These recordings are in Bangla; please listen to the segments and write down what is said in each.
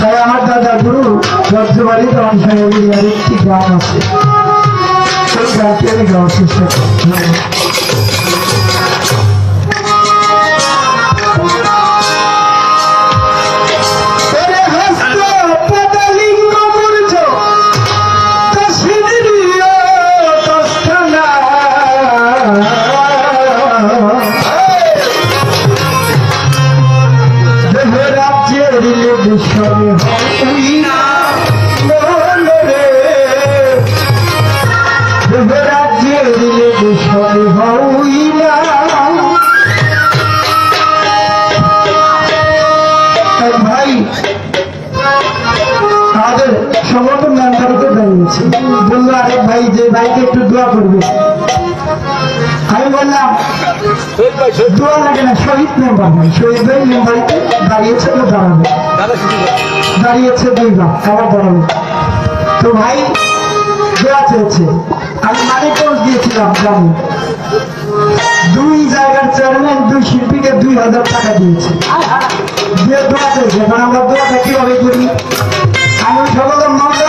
তাই আমার দাদা গুরু রাজ্যবাড়ি তোমার সঙ্গে একটি গ্রাম আছে। সেই চেষ্টা মেম্বারকে বলল আরেক ভাই যে ভাইকে একটু দোয়া করবে। আমি বললাম দোয়া লাগে না শহীদ মেম্বার ভাই শহীদ ভাই মেম্বারকে দাঁড়িয়েছে তো দাঁড়াবে দাঁড়িয়েছে দুইবার আবার দাঁড়াবে তো ভাই দোয়া চেয়েছে। আমি মানিকগঞ্জ গিয়েছিলাম জানি দুই জায়গার চেয়ারম্যান দুই শিল্পীকে দুই হাজার টাকা দিয়েছে। যে দোয়া চেয়েছে। এখন আমরা দোয়াটা কীভাবে করি? আমি সকলে মজা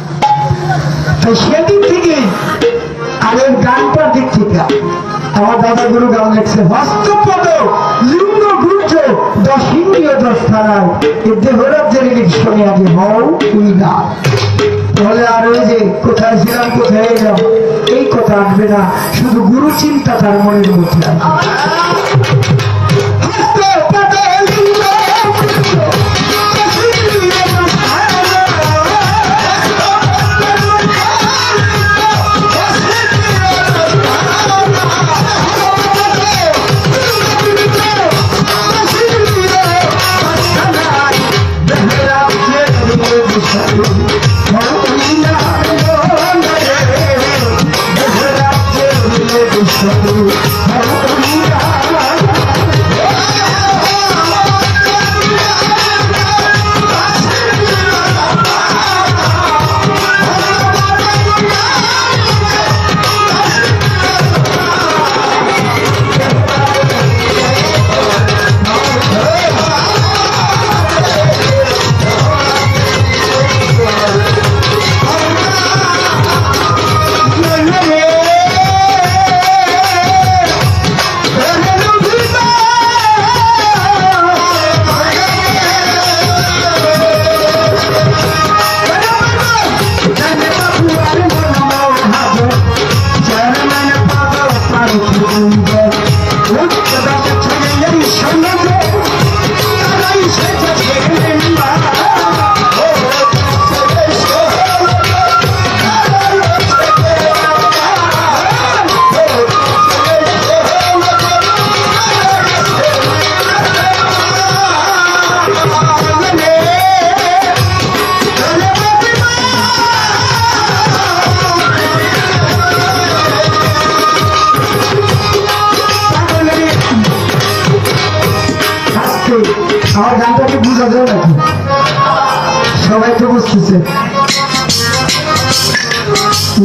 সেদিন থেকে এই গানটার দিক থেকে। আমার গুরু গান লেখছে, হস্তপদ, লিঙ্গ গুর্জ দশ ইন্দ্রিয় দশ দেহরাজ্যের লিখনে আগে হও তুই না তাহলে আর ওই যে, কোথায় ছিলাম, কোথায় এলাম? এই কথা আসবে না, শুধু গুরু চিন্তা তার মনের মধ্যে আসবে।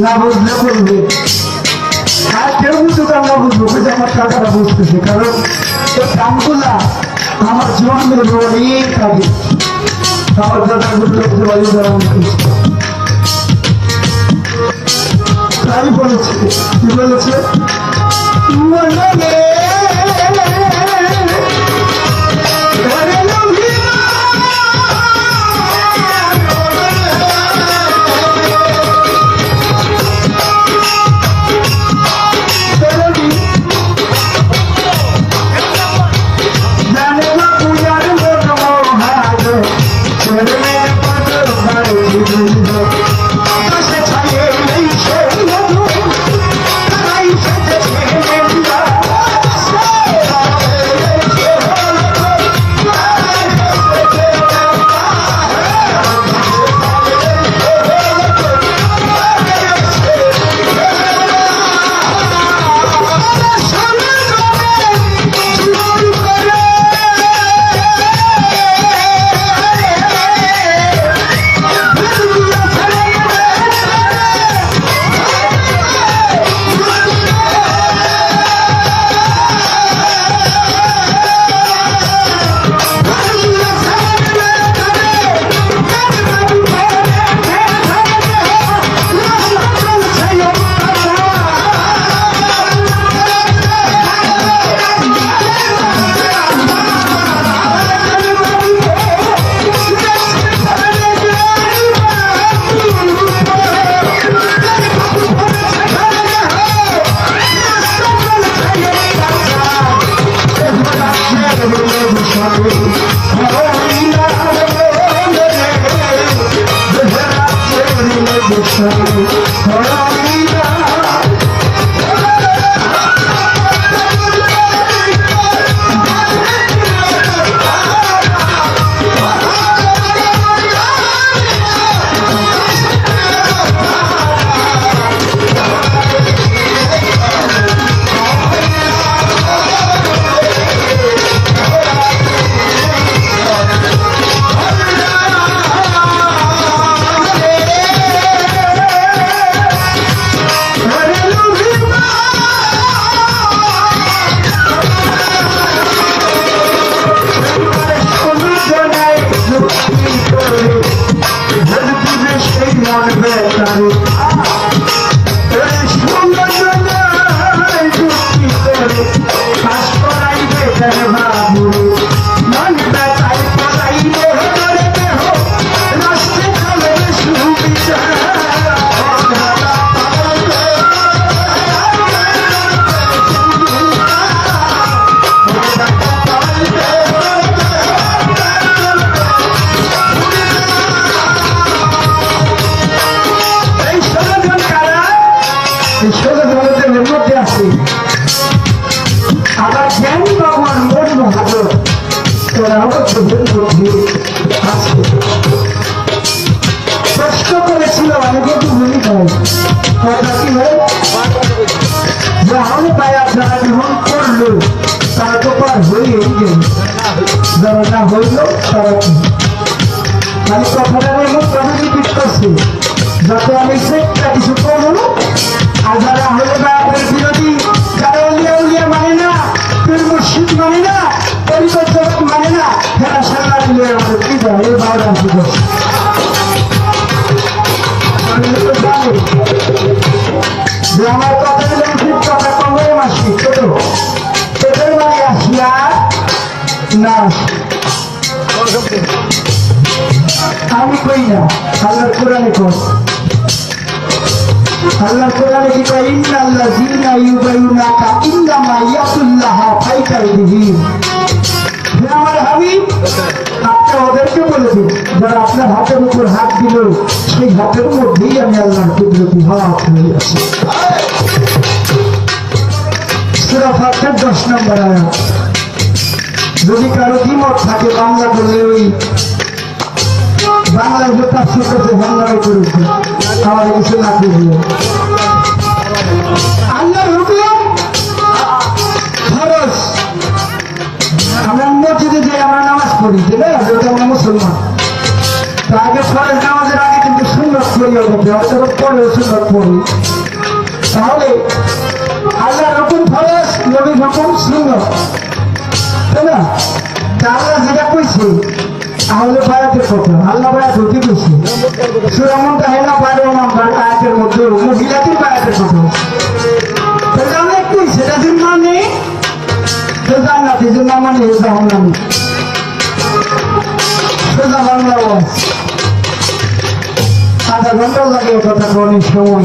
না বুঝলে বলবে আর কেউ বুঝুক আর না বুঝব বুঝে আমার টাকাটা বুঝতেছে, কারণ এই গানগুলা আমার জীবনের অনেক আগে আমার দাদা বুঝতে পারি তাই বলেছে, কি বলেছে? কোরআনে কর আল্লাহর কোরআনে কি কয় ইন্না আল্লাযীনা ইউবাইয়ুনাকা ইন্নামা ইয়াতুল্লাহ ফাইকাইদিহিম হে আমার হাবিব, আপনি ওদেরকে বলে দিন যারা আপনার হাতের উপর হাত দিল, সেই হাতের মধ্যেই আমি আল্লাহর কুদরতি হাত হয়ে আছি। সুরা ফাতের দশ নম্বর আয়াত। যদি কারও দ্বিমত থাকে বাংলা বললে ওই বাংলায় যে তাফসির করতে বাংলায় করেছে। আমার কিছু না করবে আমরা মসজিদে যে আমরা নামাজ পড়ি না যেহেতু আমরা মুসলমান। তো আগে ফরজ নামাজের আগে কিন্তু সুন্দর পড়ি ওকে অথবা পরে সুন্দর পড়ি। তাহলে আল্লাহর হুকুম ফরজ, নবীর হুকুম সুন্দর তাই না? তা আল্লাহ যেটা কইছে তাহলে বায়াতের কথা আল্লাহ বায়াত হতে গেছে সুরামন তাহেলা পারে আমার আয়াতের মধ্যে মহিলাদের বায়াতের কথা তাহলে আমরা একটু সেটা যে মানে? তো জান্নাতি যে না। মানে আওয়াজ আধা ঘণ্টা লাগে কথা অনেক সময়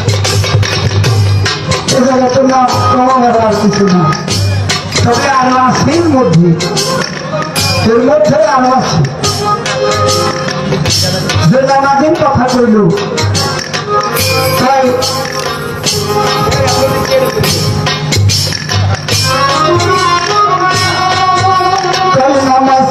এ জায়গাতে না কমাবার আর কিছু না। তবে আরও আছে মধ্যে। এর মধ্যে আরও আছে। যে নানাদিন কথা কইল, তাই নামাজ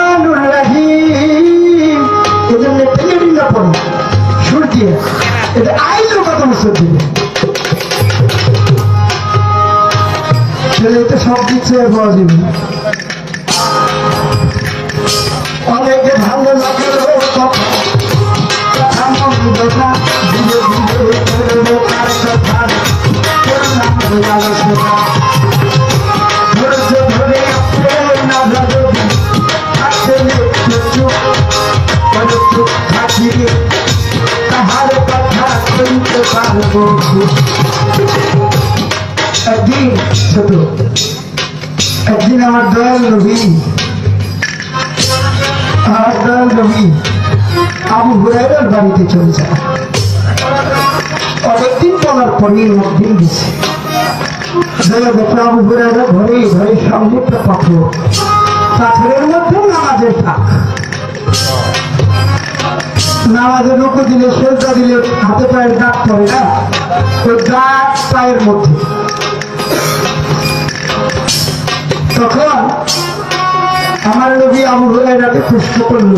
আইলো কত বছর দিয়ে ছেলে তো সব দিচ্ছে পাওয়া যাবে। একদিন, ছোট, একদিন আমার দয়াল নবী, আমার দয়াল নবী আবু হুরাইরার বাড়িতে চলে যায়। অনেকদিন বলার পরে একদিন গেছে। দেখে দেখে আবু হুরাইরা ঘরে ঘরে সামনে একটা পাথর। পাথরের মধ্যে নামাজের থাক নামাজের রুকু দিলে সেজদা দিলে হাতে পায়ের দাগ পড়ে না? ওই দাগ পায়ের মধ্যে। তখন আমার নবী আবু হুরাইরাকে পুষ্ট করল।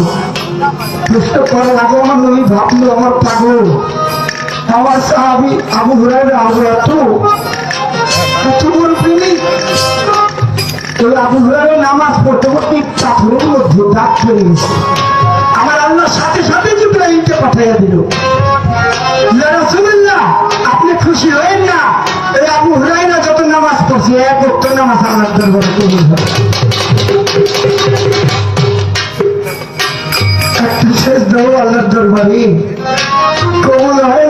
পুষ্ট করার আগে আমার নবী ভাবলো, আমার পাগল। আমার সাহাবি আবু হুরাইরা আবু এত এত বড় প্রেমিক? ওই আবু হুরাইরা নামাজ পড়তে পড়তে পাথরের মধ্যে দাগ পড়ে গেছে। আমার আল্লাহ সাথে সাথে জিব্রাহিমকে পাঠাইয়া দিল। আপনি খুশি হয়েন না? এই আবু হুরাইরা যত নামাজ পড়ছে, এক উত্তর নামাজ কবুল হবে। শেষ আল্লাহর দরবারে কবুল হয়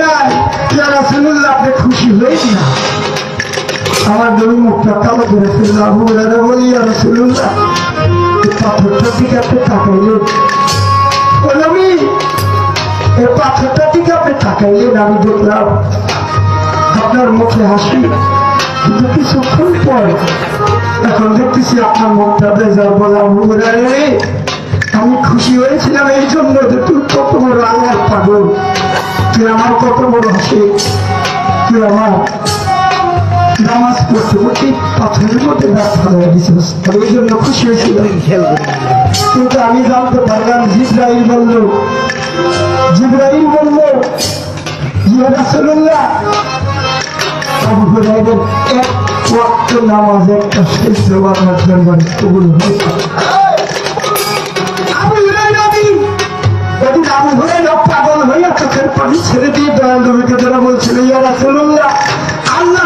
আপনি খুশি হয়েন না? আমার নবী মুখটা কালো করে ফেলল আবু বলি আপনি তাকাইলেন। এই পাথরটার দিকে আপনি থাকাইলেন আমি দেখলাম আপনার মুখে হাসি। কিন্তু কিছুক্ষণ পর এখন দেখতেছি আপনার মুখটা বেজার বলা রে আমি খুশি হয়েছিলাম এই জন্য যে তুই কত বড় আল্লাহ পাগল। তুই আমার কত বড় হাসি তুই আমার নামাজ পড়তে পড়তে পাথরের মধ্যে দাঁত ফেলা দিয়েছিস এই জন্য খুশি হয়েছিলাম কিন্তু আমি জানতে পারলাম, জিব্রাইল বলল জিব্রাইল বলল পাগল হইয়া চোখের পানি ছেড়ে দিয়ে দয়াল যারা বলছিল, ইয়া রাসূলুল্লাহ, আল্লাহ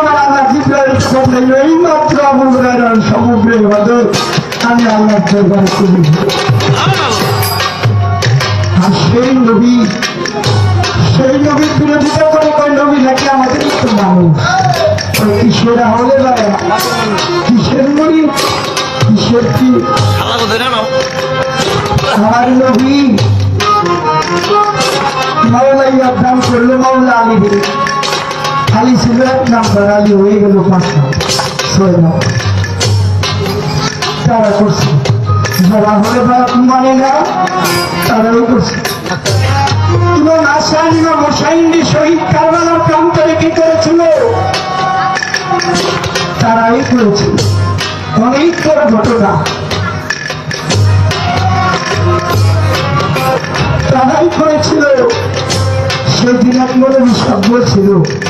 আমার আল্লাহ জিব্রাইল খবর এই মাত্র আবু হুরায়রার সমগ্র ইবাদত আমি আল্লাহর দরবারে করি আর সেই নবী সেই নবীর বিরোধিতা করে কয় নবী নাকি আমাদের তো মানুষ ওই কিসের হলে কিসের নবী কিসের কি আমার নবী মাওলা ইয়ার করল মাওলা আলী আলী ছিল এক নাম্বার আলী হয়ে গেল পাঁচ নাম্বার ছয় নাম্বার তারা করছে। যারা হলে মানে না? তারাও করছে। ইমাম হাসান, ইমাম হোসাইনকে শহীদ কারবালার প্রান্তরে কি করেছিল? তারাই করেছিল অনেক বড় ঘটনা। তারাই করেছিল। সেদিন এক মনে বিশ্বাস বলছিল। যে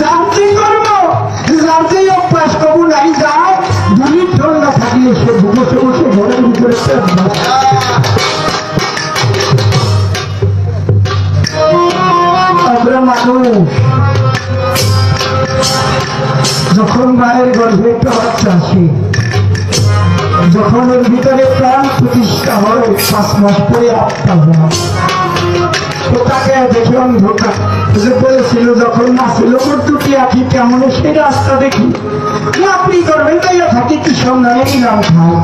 জানতে করব জানতে অভ্যাস করব নাই দুই না সে বসে বসে ভিতরে মানুষ। যখন মায়ের গর্ভে একটা বাচ্চা আসে, যখন ওর ভিতরে প্রাণ প্রতিষ্ঠা হয়, পাঁচ মাস পরে আত্মা হয়। তো তাকে দেখে অন্ধকার যে বলেছিল যখন নাছিল ওর দুটি আঁকি কেমন সেই রাস্তা দেখি। আপনি করবেন তাই থাকি কি সন্ধানে নিলাম খাই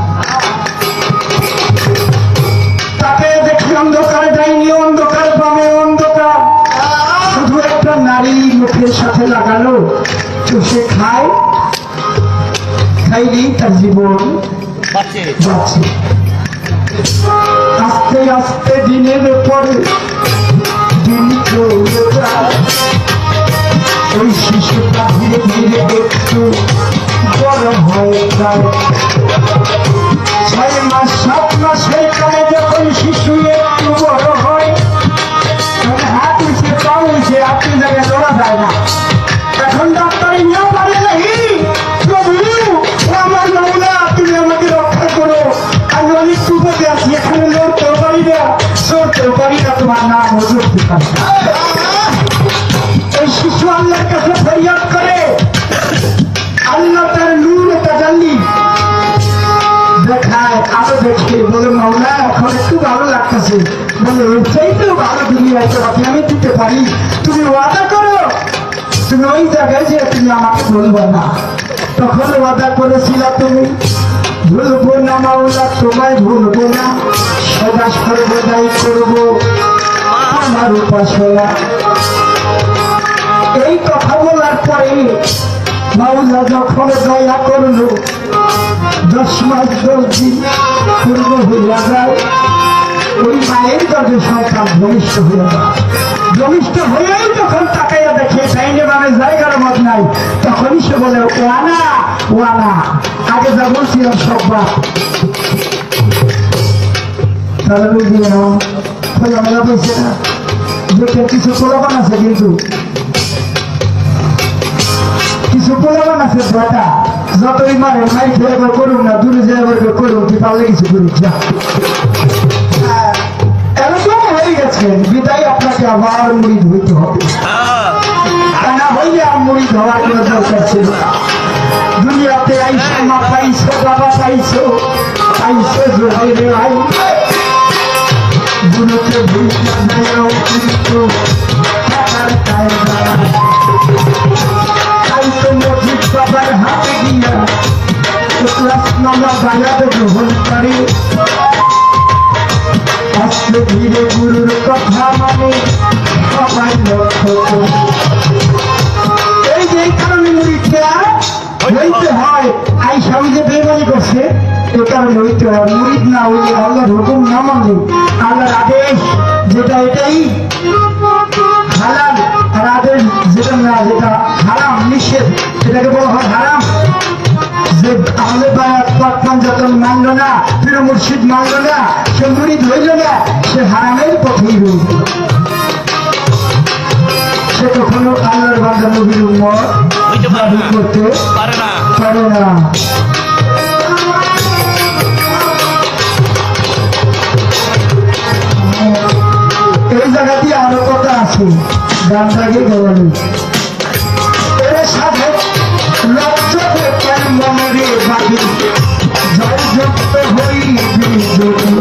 তাকে দেখি অন্ধকার যায়নি অন্ধকার পাবে অন্ধকার। শুধু একটা নারী মুখের সাথে লাগালো তো সে খায়। খাইলেই তার জীবন যাচ্ছে আস্তে আস্তে দিনের পরে ওই শিশুটা ধীরে ধীরে একটু বড় হয়ে। যায় ছয় মাস, সাত মাস হয়ে যায় যখন শিশু একটু বড় হয় হাত উঠে পা উঠে আপনি জায়গায় লড়া যায় না। আল্লাহর কাছে ফরিয়াদ করে। আল্লাহ তার নূর তাজাল্লি। দেখায়, আরও দেখে। বলে, মাওলা, এখন একটু ভালো লাগতেছে। বলে, ওই চাইতেও ভালো দুনিয়ায় তোমাকে আমি দিতে পারি। তুমি ওয়াদা করো। তুমি ওই জায়গায় যে তুমি আমাকে বলবে না। তখন ওয়াদা করেছিল তুমি। ভুলবো না, মাওলা, তোমায় ভুলবো না। সদা সর্বদাই করব। আমার উপাসনা। এই কথা বলার পরে মাওলা যখন দয়া করল, দশ মাস দশ দিন পূর্ব হইয়া যায়। ওই মায়ের গর্ভে সন্তান ভূমিষ্ঠ হইয়া যায় ভূমিষ্ঠ হয়েই যখন তাকাইয়া দেখে, ডাইনে বামে জায়গার মত নাই। তখনই সে বলে ওয়ানা ওয়ানা আগে যা বলছিলাম সব বাপ তাহলে বলছে না কিছু প্রলোভন আছে কিন্তু। কিছু প্রলোভন আছে বেটা যতই মারে মাই খেয়ে করুন না, দূরে যে একবার করুন কি পারলে কিছু করুন যা। এরকম হয়ে গেছে, বিদায় আপনাকে আবার মুড়ি ধুইতে হবে। না হইলে আর মুড়ি ধোয়ার কোনো দরকার ছিল। দুনিয়াতে আইসো মা পাইছো বাবা পাইছো পাইছো জোরে আই গুরুকে ভুলতে দেও কিন্তু খাইতো মসজিদ বাবার হাতে দিয়া ক্লাস নামা বাজাতে গ্রহণ করে আস্তে ধীরে গুরুর কথা মানে সবাই লক্ষ্য এই যে কারণে মুড়িটা না হইলে আল্লাহর হুকুম না মানলে মুর্শিদ মানল না সে মুড়িদ না সে হারামের পথেই সে কখনো আল্লাহর বাজার নবীর করতে পারে না। এই জায়গাটি আরও কথা আছে দামটাকে এরা সাধক লক্ষ্য করে বাকি ভক্ত হইবি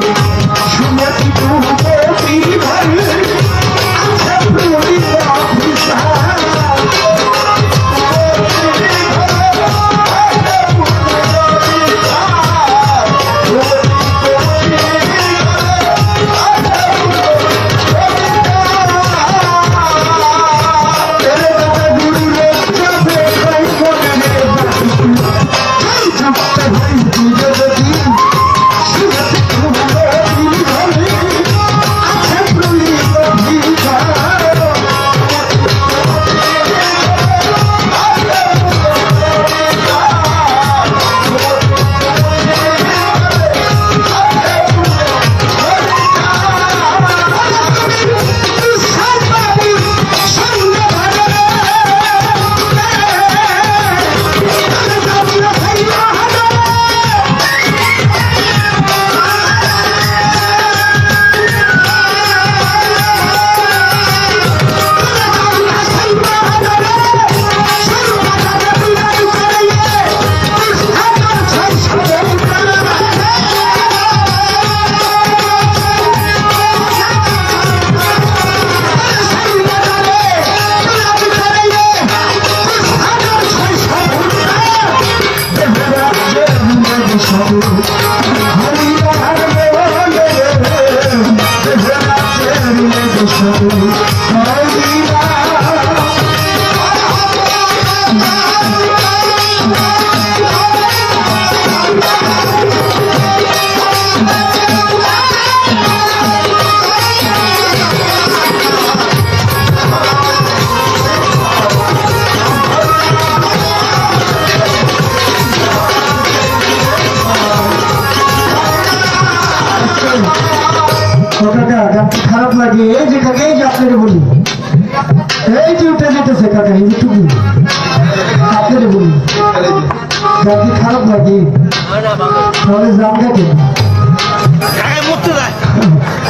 আঘাতে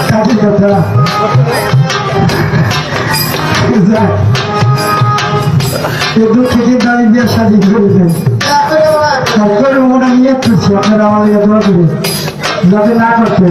কাটিল তারা কিন্তু টিকিট নিয়ে করছি আপনারা আমাদের দোয়া যাতে না করতে